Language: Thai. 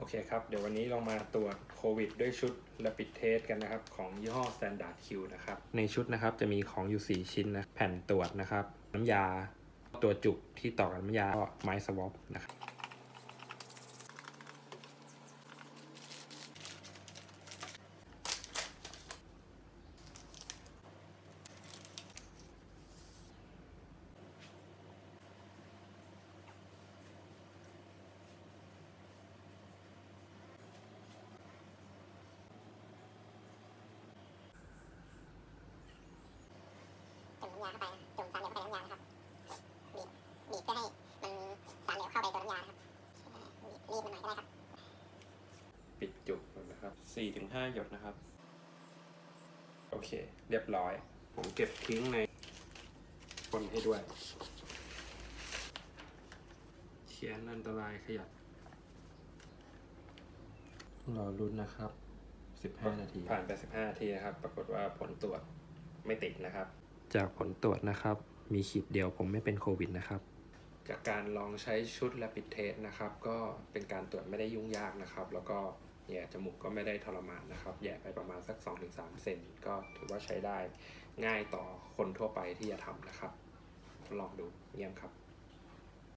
โอเคครับ เดี๋ยววันนี้เรามาตรวจโควิดด้วยชุด Rapid Test กันนะครับ ของยี่ห้อ Standard Q นะครับ ในชุดนะครับจะมีของอยู่ 4 ชิ้นนะ แผ่นตรวจนะครับ น้ำยา ตัวจุกที่ต่อกับน้ำยาก็ไม้สวอปนะครับำยาเข้าไปจุ่มสารเหลวเข้าไปในน้ำยานะครับบีบบีบเพื่อให้มันสารเหลวเข้าไปตัวน้ำยาครับบีบมันหน่อยก็ได้ครับ ปิดจุกนะครับ4ถึง5หยดนะครับ โอเค เรียบร้อย ผมเก็บทิ้งในคนให้ด้วยเขียนอันตรายขยับรอรุ้นนะครับ 15 นาที ผ่านไป 15 นาทีนะครับ ปรากฏว่าผลตรวจไม่ติดนะครับ จากผลตรวจนะครับ มีขีดเดียวผมไม่เป็นโควิดนะครับ จากการลองใช้ชุดและปิดเทสนะครับ ก็เป็นการตรวจไม่ได้ยุ่งยากนะครับ แล้วก็แย่จมูกก็ไม่ได้ทรมานนะครับ แย่ไปประมาณสัก 2-3 เซนก็ถือว่าใช้ได้ง่ายต่อคนทั่วไปที่จะทำนะครับ ลองดูเยี่ยมครับ